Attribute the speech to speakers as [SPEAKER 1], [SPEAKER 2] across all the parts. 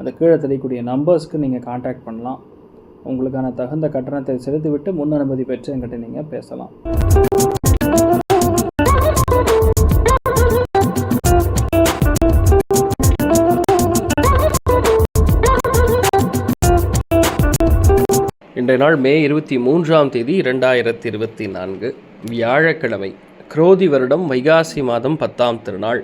[SPEAKER 1] அந்த கீழே தெரியக்கூடிய நம்பர்ஸ்க்கு நீங்கள் காண்டாக்ட் பண்ணலாம். உங்களுக்கான தகுந்த கட்டணத்தை செலுத்திவிட்டு முன் அனுமதி பெற்று என்கிட்ட நீங்கள் பேசலாம்.
[SPEAKER 2] இன்றைய நாள் மே இருபத்தி மூன்றாம் தேதி இரண்டாயிரத்தி இருபத்தி நான்கு. வியாழக்கிழமை குரோதி வருடம் வைகாசி மாதம் பத்தாம் திருநாள்.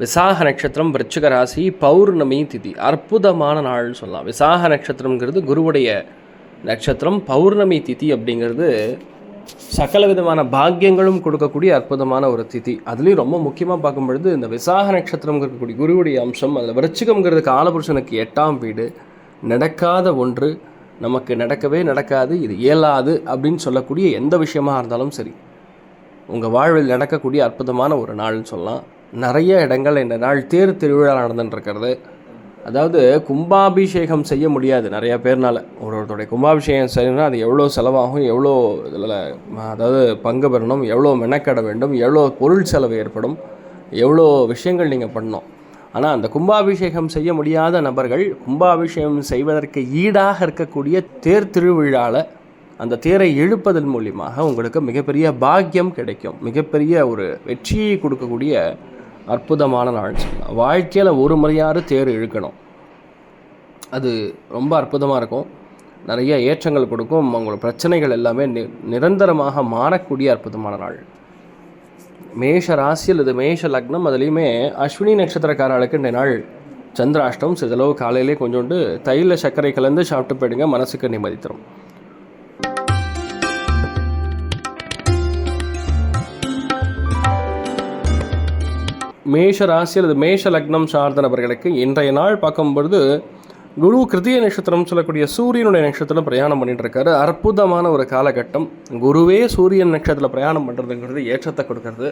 [SPEAKER 2] விசாக நட்சத்திரம் விருச்சிக ராசி பௌர்ணமி திதி. அற்புதமான நாள்னு சொல்லலாம். விசாக நட்சத்திரம்ங்கிறது குருவுடைய நட்சத்திரம். பௌர்ணமி திதி அப்படிங்கிறது சகல விதமான பாக்கியங்களும் கொடுக்கக்கூடிய அற்புதமான ஒரு திதி. அதுலேயும் ரொம்ப முக்கியமாக பார்க்கும் பொழுது இந்த விசாக நட்சத்திரம் இருக்கக்கூடிய குருவுடைய அம்சம் அதில் விருச்சிகம்ங்கிறது காலபுருஷனுக்கு எட்டாம் வீடு. நடக்காத ஒன்று நமக்கு நடக்கவே நடக்காது இது இயலாது அப்படின்னு சொல்லக்கூடிய எந்த விஷயமாக இருந்தாலும் சரி உங்கள் வாழ்வில் நடக்கக்கூடிய அற்புதமான ஒரு நாள்னு சொல்லலாம். நிறைய இடங்கள் இந்த நாள் தேர் திருவிழா நடந்துட்டுருக்கிறது. அதாவது கும்பாபிஷேகம் செய்ய முடியாது நிறையா பேர்னால். ஒரு ஒருத்தருடைய கும்பாபிஷேகம் செய்யணும்னா அது எவ்வளோ செலவாகும் எவ்வளோ இதில் அதாவது பங்கு பெறணும் எவ்வளோ மெனக்கட வேண்டும் எவ்வளோ பொருள் செலவு ஏற்படும் எவ்வளோ விஷயங்கள் நீங்கள் பண்ணணும். ஆனால் அந்த கும்பாபிஷேகம் செய்ய முடியாத நபர்கள் கும்பாபிஷேகம் செய்வதற்கு ஈடாக இருக்கக்கூடிய தேர் திருவிழாவில் அந்த தேரை இழுப்பதன் மூலியமாக உங்களுக்கு மிகப்பெரிய பாக்கியம் கிடைக்கும். மிகப்பெரிய ஒரு வெற்றியை கொடுக்கக்கூடிய அற்புதமான நாள் சொல்லலாம். வாழ்க்கையில் ஒரு முறையாவது தேர் இழுக்கணும். அது ரொம்ப அற்புதமாக இருக்கும். நிறைய ஏற்றங்கள் கொடுக்கும். அவங்களோட பிரச்சனைகள் எல்லாமே நி நிரந்தரமாக மாறக்கூடிய அற்புதமான நாள். மேஷ ராசியில் இது மேஷ லக்னம். அதுலேயுமே அஸ்வினி நட்சத்திரக்காரர்களுக்கு இந்த நாள் சந்திராஷ்டம் சிதளவு காலையிலே கொஞ்சோண்டு தையில் சர்க்கரை கலந்து சாப்பிட்டு போயிடுங்க. மனசுக்கு நிம்மதி தரும். மேஷ ராசி அல்லது மேஷ லக்னம் சார்ந்த நபர்களுக்கு இன்றைய நாள் பார்க்கும்பொழுது குரு கிருத்திய நட்சத்திரம் சொல்லக்கூடிய சூரியனுடைய நட்சத்திரம் பிரயாணம் பண்ணிட்டு இருக்காரு. அற்புதமான ஒரு காலகட்டம். குருவே சூரியன் நட்சத்திரத்தில் பிரயாணம் பண்ணுறதுங்கிறது ஏற்றத்தை கொடுக்கறது.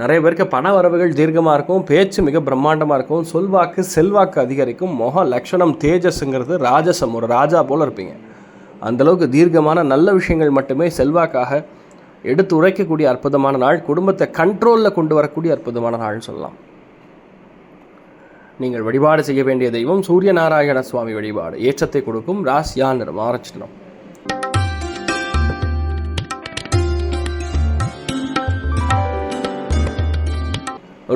[SPEAKER 2] நிறைய பேருக்கு பண வரவுகள் தீர்க்கமாக இருக்கும் பேச்சு மிக பிரம்மாண்டமாக இருக்கும் சொல்வாக்கு செல்வாக்கு அதிகரிக்கும் முக லக்ஷணம் தேஜஸ்ங்கிறது ராஜசம் ஒரு ராஜா போல் இருப்பீங்க. அந்தளவுக்கு தீர்க்கமான நல்ல விஷயங்கள் மட்டுமே செல்வாக்காக எடுத்து உரைக்கக்கூடிய அற்புதமான நாள் குடும்பத்தை கண்ட்ரோலில் கொண்டு வரக்கூடிய அற்புதமான நாள்னு சொல்லலாம். நீங்கள் வழிபாடு செய்ய வேண்டிய தெய்வம் சூரிய நாராயண சுவாமி வழிபாடு. ஏற்றத்தை கொடுக்கும் ராசியா நிறம் ஆரஞ்சு நிறம்.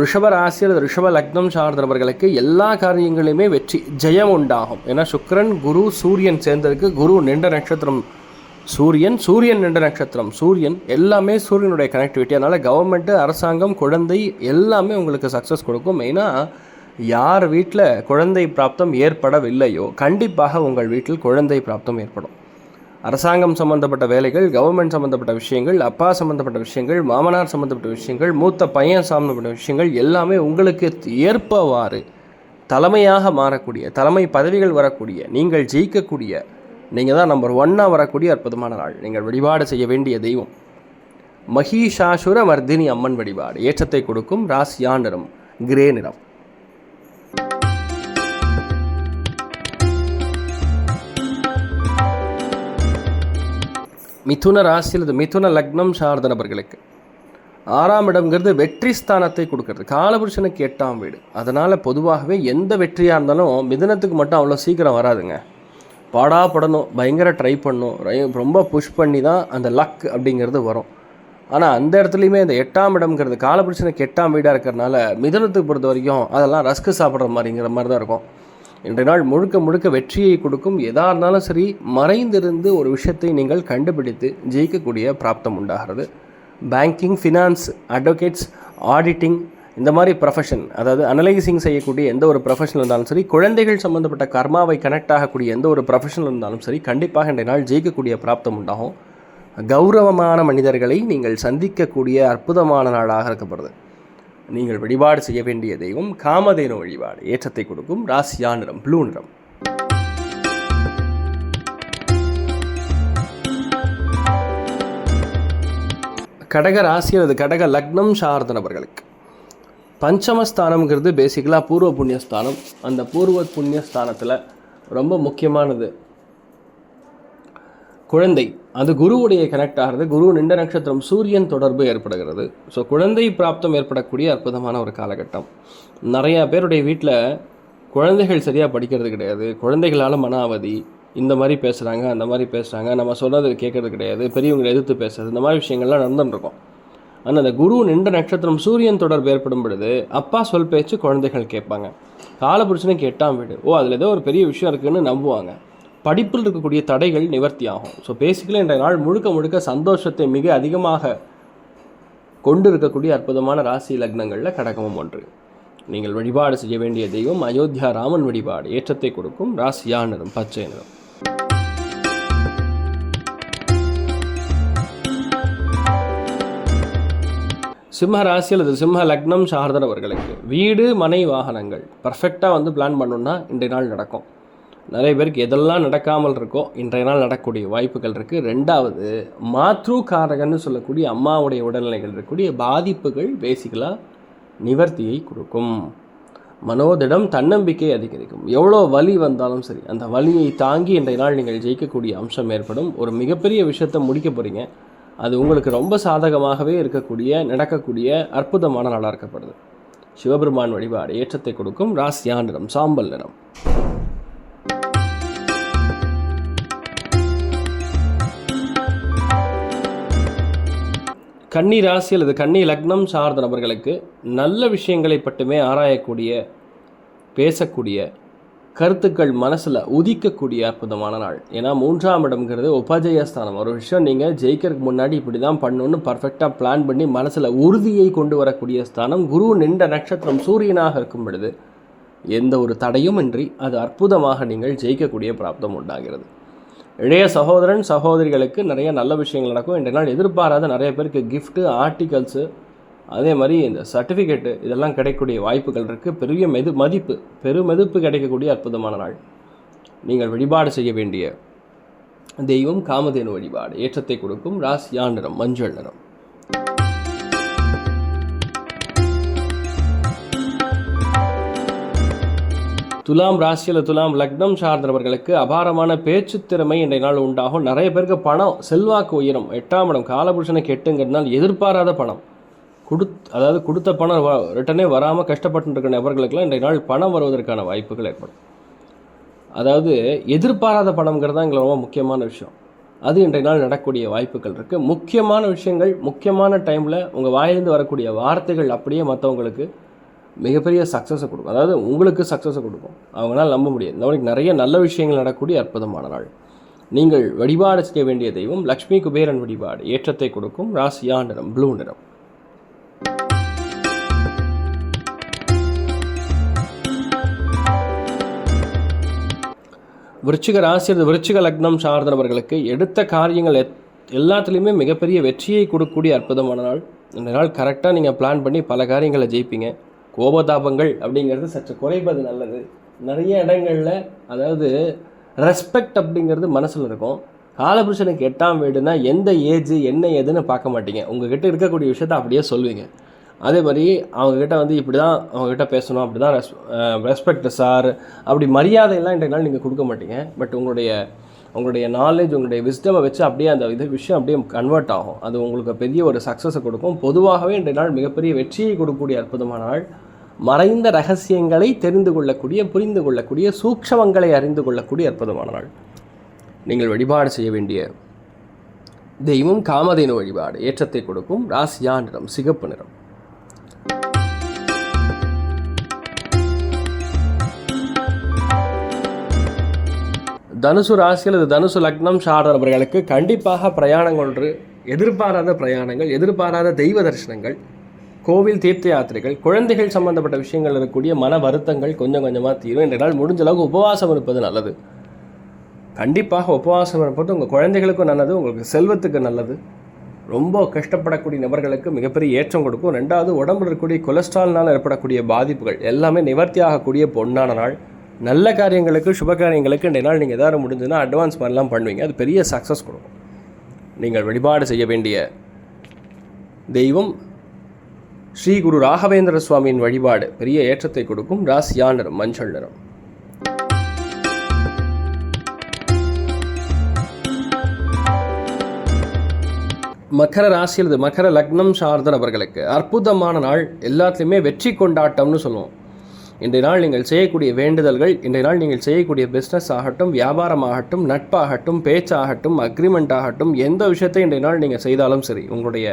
[SPEAKER 2] ரிஷப ராசி அல்லது ரிஷப லக்னம் சார்ந்தவர்களுக்கு எல்லா காரியங்களையுமே வெற்றி ஜெயம் உண்டாகும். ஏன்னா சுக்கரன் குரு சூரியன் சேர்ந்ததுக்கு குரு நின்ற நட்சத்திரம் சூரியன் சூரியன் என்ற நட்சத்திரம். சூரியன் எல்லாமே சூரியனுடைய கனெக்டிவிட்டி அதனால் கவர்மெண்ட்டு அரசாங்கம் குழந்தை எல்லாமே உங்களுக்கு சக்ஸஸ் கொடுக்கும். மெயினாக யார் வீட்டில் குழந்தை பிராப்தம் ஏற்படவில்லையோ கண்டிப்பாக உங்கள் வீட்டில் குழந்தை பிராப்தம் ஏற்படும். அரசாங்கம் சம்மந்தப்பட்ட வேலைகள் கவர்மெண்ட் சம்மந்தப்பட்ட விஷயங்கள் அப்பா சம்மந்தப்பட்ட விஷயங்கள் மாமனார் சம்மந்தப்பட்ட விஷயங்கள் மூத்த பையன் சம்மந்தப்பட்ட விஷயங்கள் எல்லாமே உங்களுக்கு ஏற்பவாறு தலைமையாக மாறக்கூடிய தலைமை பதவிகள் வரக்கூடிய நீங்கள் ஜெயிக்கக்கூடிய நீங்கள் தான் நம்பர் ஒன்னாக வரக்கூடிய அற்புதமான நாள். நீங்கள் வழிபாடு செய்ய வேண்டிய தெய்வம். மகிஷாசுர வர்தினி அம்மன் வழிபாடு. ஏற்றத்தை கொடுக்கும் ராசியா நிறம் கிரே நிறம். மிதுன ராசி அல்லது மிதுன லக்னம் சார்ந்த நபர்களுக்கு ஆறாம் இடம்ங்கிறது வெற்றி ஸ்தானத்தை கொடுக்கறது. காலபுருஷனுக்கு எட்டாம் வீடு. அதனால் பொதுவாகவே எந்த வெற்றியாக இருந்தாலும் மிதனத்துக்கு மட்டும் அவ்வளோ சீக்கிரம் வராதுங்க. பாடாப்படணும் பயங்கர ட்ரை பண்ணும் ரொம்ப புஷ் பண்ணி தான் அந்த லக் அப்படிங்கிறது வரும். ஆனால் அந்த இடத்துலையுமே இந்த எட்டாம் இடம்ங்கிறது காலப்பிரச்சனைக்கு எட்டாம் வீடாக இருக்கிறனால மிதனத்துக்கு பொறுத்த வரைக்கும் அதெல்லாம் ரஸ்க்கு சாப்பிட்ற மாதிரிங்கிற மாதிரி தான் இருக்கும். இன்றைய நாள் முழுக்க முழுக்க வெற்றியை கொடுக்கும் எதாக இருந்தாலும் சரி மறைந்திருந்து ஒரு விஷயத்தை நீங்கள் கண்டுபிடித்து ஜெயிக்கக்கூடிய பிராப்தம் உண்டாகிறது. பேங்கிங் ஃபினான்ஸ் அட்வொகேட்ஸ் ஆடிட்டிங் இந்த மாதிரி ப்ரொஃபஷன் அதாவது அனலைசிங் செய்யக்கூடிய எந்த ஒரு ப்ரொஃபஷன் இருந்தாலும் சரி குழந்தைகள் சம்மந்தப்பட்ட கர்மாவை கனெக்ட் ஆகக்கூடிய எந்த ஒரு ப்ரொஃபஷன் இருந்தாலும் சரி கண்டிப்பாக இன்றைய நாள் ஜெயிக்கக்கூடிய பிராப்தம் உண்டாகும். கௌரவமான மனிதர்களை நீங்கள் சந்திக்கக்கூடிய அற்புதமான நாளாக இருக்கப்படுது நீங்கள் வழிபாடு செய்ய வேண்டிய தெய்வம் காமதேனு வழிபாடு. ஏற்றத்தை கொடுக்கும் ராசியா நிறம் ப்ளூ நிறம். கடக ராசி அல்லது கடக லக்னம் சார்ந்த நபர்களுக்கு. பஞ்சமஸ்தானம்ங்கிறது பேசிக்கலாக பூர்வ புண்ணியஸ்தானம். அந்த பூர்வ புண்ணியஸ்தானத்தில் ரொம்ப முக்கியமானது குழந்தை. அது குருவுடைய கனெக்ட் ஆகிறது. குரு நின்ற நட்சத்திரம் சூரியன் தொடர்பு ஏற்படுகிறது. ஸோ குழந்தை பிராப்தம் ஏற்படக்கூடிய அற்புதமான ஒரு காலகட்டம். நிறையா பேருடைய வீட்டில் குழந்தைகள் சரியாக படிக்கிறது கிடையாது. குழந்தைகளால் மன அவதி. இந்த மாதிரி பேசுகிறாங்க அந்த மாதிரி பேசுகிறாங்க நம்ம சொல்கிறது கேட்கறது கிடையாது. பெரியவங்களை எதிர்த்து பேசுறது. இந்த மாதிரி விஷயங்கள்லாம் நடந்துருக்கோம் ஆனால் அந்த குரு நின்ற நட்சத்திரம் சூரியன் தொடர்பு ஏற்படும் பொழுது அப்பா சொல் பேச்சு குழந்தைகள் கேட்பாங்க. காலபுருஷனுக்கு எட்டாம் வீடு. ஓ அதில் ஏதோ ஒரு பெரிய விஷயம் இருக்குன்னு நம்புவாங்க. படிப்பில் இருக்கக்கூடிய தடைகள் நிவர்த்தி ஆகும் ஸோ பேசிக்கலி இன்றைய நாள் முழுக்க முழுக்க சந்தோஷத்தை மிக அதிகமாக கொண்டு இருக்கக்கூடிய அற்புதமான ராசி லக்னங்களில் கடகமும் ஒன்று. நீங்கள் வழிபாடு செய்ய வேண்டிய தெய்வம் அயோத்தியா ராமன் வழிபாடு. ஏற்றத்தை கொடுக்கும் ராசியா நிறம் பச்சை நிறம் சிம்ம ராசி அல்லது சிம்ம லக்னம் சார்ந்தவர்களுக்கு வீடு மனை வாகனங்கள் பர்ஃபெக்டாக வந்து பிளான் பண்ணணுன்னா இன்றைய நாள் நடக்கும். நிறைய பேருக்கு எதெல்லாம் நடக்காமல் இருக்கோ இன்றைய நாள் நடக்கக்கூடிய வாய்ப்புகள் இருக்குது ரெண்டாவது மாத்ரு காரகன்னு சொல்லக்கூடிய அம்மாவுடைய உடல்நிலைகள் இருக்கக்கூடிய பாதிப்புகள் பேசிக்கலாக நிவர்த்தியை கொடுக்கும். மனோதிடம் தன்னம்பிக்கை அதிகரிக்கும். எவ்வளோ வலி வந்தாலும் சரி அந்த வலியை தாங்கி இன்றைய நாள் நீங்கள் ஜெயிக்கக்கூடிய அம்சம் ஏற்படும். ஒரு மிகப்பெரிய விஷயத்தை முடிக்க போகிறீங்க அது உங்களுக்கு ரொம்ப சாதகமாகவே இருக்கக்கூடிய நடக்கக்கூடிய அற்புதமான நாளாக இருக்கப்படுது சிவபெருமான் வழிபாடு ஏற்றத்தை கொடுக்கும் ராசியா நிறம் சாம்பல் நிறம். கன்னி ராசி அல்லது கன்னி லக்னம் சார்ந்த நபர்களுக்கு நல்ல விஷயங்களை மட்டுமே ஆராயக்கூடிய பேசக்கூடிய கருத்துக்கள் மனசில் உதிக்கக்கூடிய அற்புதமான நாள். ஏன்னா மூன்றாம் இடம்ங்கிறது உபஜயஸ்தானம் ஒரு விஷயம் நீங்கள் ஜெயிக்கிறதுக்கு முன்னாடி இப்படி தான் பண்ணணும்னு பர்ஃபெக்டாக பிளான் பண்ணி மனசில் உறுதியை கொண்டு வரக்கூடிய ஸ்தானம் குரு நின்ற நட்சத்திரம் சூரியனாக இருக்கும் பொழுது எந்த ஒரு தடையும் இன்றி அது அற்புதமாக நீங்கள் ஜெயிக்கக்கூடிய பிராப்தம் உண்டாகிறது. இளைய சகோதரன் சகோதரிகளுக்கு நிறைய நல்ல விஷயங்கள் நடக்கும். இன்றைய நாள் எதிர்பாராத நிறைய பேருக்கு கிஃப்ட்டு ஆர்டிகல்ஸு அதே மாதிரி இந்த சர்டிஃபிகேட்டு இதெல்லாம் கிடைக்கக்கூடிய வாய்ப்புகள் இருக்குது பெரிய மெது மதிப்பு பெருமதிப்பு கிடைக்கக்கூடிய அற்புதமான நாள். நீங்கள் வழிபாடு செய்ய வேண்டிய தெய்வம் காமதேனு வழிபாடு. ஏற்றத்தை கொடுக்கும் ராசியா நிறம் மஞ்சள் நிறம். துலாம் ராசியில் துலாம் லக்னம் சார்ந்தவர்களுக்கு அபாரமான பேச்சு திறமை இன்றைய நாள் உண்டாகும். நிறைய பேருக்கு பணம் செல்வாக்கு உயரும். எட்டாம் இடம் காலபுருஷனுக்கு எட்டுங்கிறதுனால எதிர்பாராத பணம். கொடுத் அதாவது கொடுத்த பணம் ரிட்டனே வராமல் கஷ்டப்பட்டு இருக்கிற நபர்களுக்கெல்லாம் இன்றைய நாள் பணம் வருவதற்கான வாய்ப்புகள் ஏற்படும். அதாவது எதிர்பாராத பணம்ங்கிறது தான் எங்களுக்கு ரொம்ப முக்கியமான விஷயம். அது இன்றைய நாள் நடக்கக்கூடிய வாய்ப்புகள் இருக்குது முக்கியமான விஷயங்கள் முக்கியமான டைமில் உங்கள் வாயிலிருந்து வரக்கூடிய வார்த்தைகள் அப்படியே மற்றவங்களுக்கு மிகப்பெரிய சக்ஸஸை கொடுக்கும். அதாவது உங்களுக்கு சக்ஸஸை கொடுக்கும். அவங்களால நம்ப முடியாது. நம்மளுக்கு நிறைய நல்ல விஷயங்கள் நடக்கக்கூடிய அற்புதமான நாள். நீங்கள் வழிபாடு செய்ய வேண்டிய தெய்வம் லக்ஷ்மி குபேரன் வழிபாடு. ஏற்றத்தை கொடுக்கும். ராசியா நிறம் ப்ளூ நிறம். விருச்சிக ராசி விருச்சிக லக்னம் சார்ந்தவர்களுக்கு எடுத்த காரியங்கள் எத் எல்லாத்துலேயுமே மிகப்பெரிய வெற்றியை கொடுக்கக்கூடிய அற்புதமான நாள். இந்த நாள் கரெக்டாக நீங்கள் பிளான் பண்ணி பல காரியங்களை ஜெயிப்பீங்க. கோபதாபங்கள் அப்படிங்கிறது சற்று குறைப்பது நல்லது. நிறைய இடங்களில் அதாவது ரெஸ்பெக்ட் அப்படிங்கிறது மனசில் இருக்கும். காலபுருஷனுக்கு எட்டாம் வீடுனா எந்த ஏஜ் என்ன ஏதுன்னு பார்க்க மாட்டீங்க. உங்ககிட்ட இருக்கக்கூடிய விஷயத்த அப்படியே சொல்லுவீங்க அதே மாதிரி அவங்கக்கிட்ட வந்து இப்படி தான் அவங்கக்கிட்ட பேசணும் அப்படி தான் ரெஸ் ரெஸ்பெக்ட் சார் அப்படி மரியாதையெல்லாம் இன்றைய நாள் நீங்கள் கொடுக்க மாட்டீங்க. பட் உங்களுடைய உங்களுடைய நாலேஜ் உங்களுடைய விஸ்டமை வச்சு அப்படியே அந்த இது விஷயம் அப்படியே கன்வெர்ட் ஆகும். அது உங்களுக்கு பெரிய ஒரு சக்ஸஸை கொடுக்கும். பொதுவாகவே இன்றைய நாள் மிகப்பெரிய வெற்றியை கொடுக்கக்கூடிய அற்புதமான நாள். மறைந்த ரகசியங்களை தெரிந்து கொள்ளக்கூடிய புரிந்து கொள்ளக்கூடிய சூக்ஷமங்களை அறிந்து கொள்ளக்கூடிய அற்புதமான நாள். நீங்கள் வழிபாடு செய்ய வேண்டிய தெய்வம் காமதேனு வழிபாடு ஏற்றத்தை கொடுக்கும். ராசியா நிறம் சிகப்பு நிறம். தனுசு ராசியில் இது தனுசு லக்னம் சார்ந்தவர்களுக்கு கண்டிப்பாக பிரயாணங்கள் ஒன்று எதிர்பாராத பிரயாணங்கள் எதிர்பாராத தெய்வ தரிசனங்கள் கோவில் தீர்த்த யாத்திரைகள் குழந்தைகள் சம்பந்தப்பட்ட விஷயங்கள் இருக்கக்கூடிய மன வருத்தங்கள் கொஞ்சம் கொஞ்சமாக தீரும். இந்த நாள் முடிஞ்ச அளவுக்கு உபவாசம் இருப்பது நல்லது. கண்டிப்பாக உபவாசம் இருப்பது உங்கள் குழந்தைகளுக்கும் நல்லது உங்களுக்கு செல்வத்துக்கு நல்லது. ரொம்ப கஷ்டப்படக்கூடிய நபர்களுக்கு மிகப்பெரிய ஏற்றம் கொடுக்கும். ரெண்டாவது உடம்புல இருக்கக்கூடிய கொலஸ்ட்ரால்னால் ஏற்படக்கூடிய பாதிப்புகள் எல்லாமே நிவர்த்தி ஆகக்கூடிய பொன்னான நாள். நல்ல காரியங்களுக்கு சுப காரியங்களுக்கு இன்றைய நாள் நீங்கள் எதாவது முடிஞ்சதுன்னா அட்வான்ஸ் மாதிரிலாம் பண்ணுவீங்க. அது பெரிய சக்ஸஸ் கொடுக்கும். நீங்கள் வழிபாடு செய்ய வேண்டிய தெய்வம் ஸ்ரீ குரு ராகவேந்திர சுவாமியின் வழிபாடு பெரிய ஏற்றத்தை கொடுக்கும். ராசியா நிறம் மஞ்சள் நிறம். மகர ராசியில் மகர லக்னம் சார்ந்த நபர்களுக்கு அற்புதமான நாள். எல்லாத்துலேயுமே வெற்றி கொண்டாட்டம்னு சொல்லுவோம். இன்றைய நாள் நீங்கள் செய்யக்கூடிய வேண்டுதல்கள் இன்றைய நாள் நீங்கள் செய்யக்கூடிய பிஸ்னஸ் ஆகட்டும் வியாபாரம் ஆகட்டும் நட்பாகட்டும் பேச்சாகட்டும் அக்ரிமெண்ட் ஆகட்டும் எந்த விஷயத்தை இன்றைய நாள் நீங்கள் செய்தாலும் சரி உங்களுடைய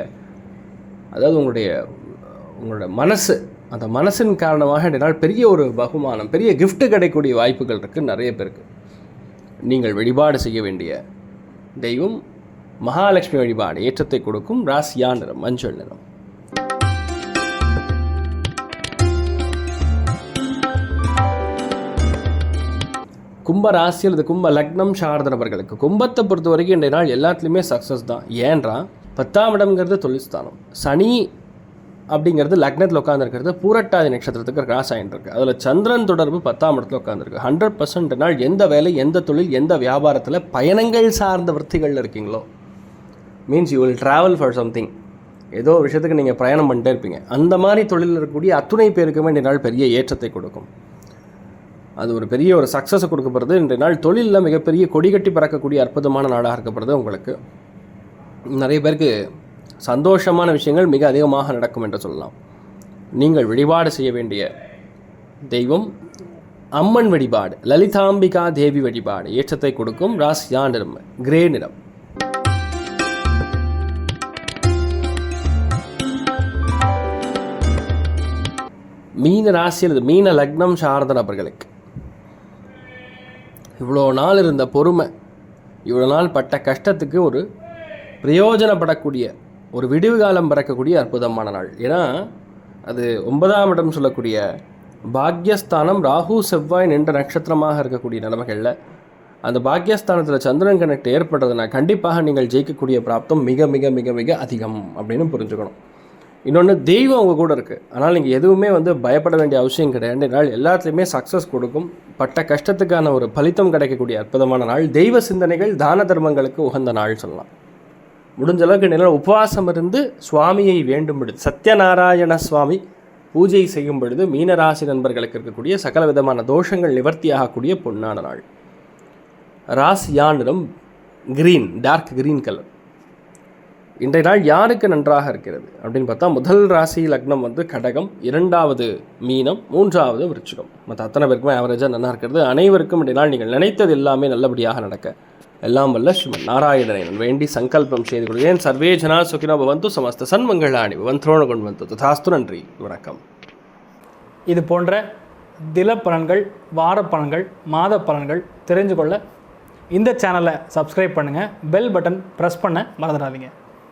[SPEAKER 2] அதாவது உங்களுடைய உங்களோட மனசு அந்த மனசின் காரணமாக இன்றைய நாள் பெரிய ஒரு பகுமானம் பெரிய கிஃப்ட் கிடைக்கக்கூடிய வாய்ப்புகள் இருக்குது நிறைய பேருக்கு. நீங்கள் வழிபாடு செய்ய வேண்டிய தெய்வம் மகாலட்சுமி வழிபாடு ஏற்றத்தை கொடுக்கும் ராசியா நிறம் மஞ்சள் நிறம். கும்ப ராசி அல்லது கும்ப லக்னம் சார்ந்த நபர்களுக்கு கும்பத்தை பொறுத்த வரைக்கும் இன்றைய நாள் எல்லாத்துலேயுமே சக்ஸஸ் தான். ஏன்றா? பத்தாம் இடம்ங்கிறது தொழில்ஸ்தானம். சனி அப்படிங்கிறது லக்னத்தில் உட்காந்துருக்கிறது பூரட்டாதி நட்சத்திரத்துக்கு கிராஸ் ஆகிட்டுருக்கு அதில் சந்திரன் தொடர்பு பத்தாம் இடத்துல உட்காந்துருக்கு ஹண்ட்ரட் பர்சன்ட் நாள் எந்த வேலை எந்த தொழில் எந்த வியாபாரத்தில் பயணங்கள் சார்ந்த விற்த்திகளில் இருக்கீங்களோ? Means you will travel for something ஏதோ ஒரு விஷயத்துக்கு நீங்கள் பிரயாணம் பண்ணிட்டே இருப்பீங்க. அந்த மாதிரி தொழிலில் இருக்கக்கூடிய அத்துணை பேருக்குமே இன்றைய நாள் பெரிய ஏற்றத்தை கொடுக்கும். அது ஒரு பெரிய ஒரு சக்ஸஸை கொடுக்கப்படுறது இன்றைய நாள் தொழிலில் மிகப்பெரிய கொடிகட்டி பறக்கக்கூடிய அற்புதமான நாடாக இருக்கப்படுறது உங்களுக்கு. நிறைய பேருக்கு சந்தோஷமான விஷயங்கள் மிக அதிகமாக நடக்கும் என்று சொல்லலாம். நீங்கள் வழிபாடு செய்ய வேண்டிய தெய்வம் அம்மன் வழிபாடு லலிதாம்பிகா தேவி வழிபாடு ஏற்றத்தை கொடுக்கும் ராசியா நிறம் கிரே நிறம். மீன ராசி அல்லது மீன லக்னம் சார்ந்த நபர்களுக்கு இவ்வளோ நாள் இருந்த பொறுமை இவ்வளோ நாள் பட்ட கஷ்டத்துக்கு ஒரு பிரயோஜனப்படக்கூடிய ஒரு விடிவு காலம் பிறக்கக்கூடிய அற்புதமான நாள். ஏன்னா அது ஒன்பதாம் இடம் சொல்லக்கூடிய பாக்யஸ்தானம் ராகு செவ்வாய் நின்ற நட்சத்திரமாக இருக்கக்கூடிய நிலைமைகளில் அந்த பாக்யஸ்தானத்தில் சந்திரன் கனெக்ட் ஏற்படுறதுனா கண்டிப்பாக நீங்கள் ஜெயிக்கக்கூடிய பிராப்தம் மிக மிக மிக மிக அதிகம் அப்படின்னு புரிஞ்சுக்கணும். இன்னொன்று தெய்வம் அவங்க கூட இருக்குது ஆனால் நீங்கள் எதுவுமே வந்து பயப்பட வேண்டிய அவசியம் கிடையாது. நாள் எல்லாத்துலேயுமே சக்ஸஸ் கொடுக்கும். பட்ட கஷ்டத்துக்கான ஒரு பலித்தம் கிடைக்கக்கூடிய அற்புதமான நாள். தெய்வ சிந்தனைகள் தான தர்மங்களுக்கு உகந்த நாள் சொல்லலாம். முடிஞ்ச அளவுக்கு நில உபவாசம் இருந்து சுவாமியை வேண்டும் பொழுது சத்யநாராயண சுவாமி பூஜை செய்யும் பொழுது மீனராசி நண்பர்களுக்கு இருக்கக்கூடிய சகல விதமான தோஷங்கள் நிவர்த்தியாகக்கூடிய பொன்னான நாள். ராசியா யானிடம் க்ரீன் டார்க் க்ரீன் கலர் இன்றைய நாள் யாருக்கு நன்றாக இருக்கிறது? அப்படின்னு பார்த்தா முதல் ராசி லக்னம் வந்து கடகம் இரண்டாவது மீனம் மூன்றாவது விருச்சிகம். மற்ற அத்தனை பேருக்குமே ஆவரேஜாக நல்லா இருக்கிறது. அனைவருக்கும் இன்றைய நாள் நீங்கள் நினைத்தது எல்லாமே நல்லபடியாக நடக்க. எல்லாம் வல்ல ஸ்ரீமன் நாராயணனை நான் வேண்டி சங்கல்பம் செய்து கொள்கிறேன் சர்வே ஜனா சுகினோ பவந்து சமஸ்த சன்மங்களாணி பவன். கொண்டு வந்து ததாஸ்து நன்றி. வணக்கம்.
[SPEAKER 1] இது போன்ற தில பலன்கள் வார பலன்கள் மாத பலன்கள் தெரிஞ்சு கொள்ள இந்த சேனலை சப்ஸ்கிரைப் பண்ணுங்கள் பெல் பட்டன் ப்ரெஸ் பண்ண மறந்துடாதீங்க.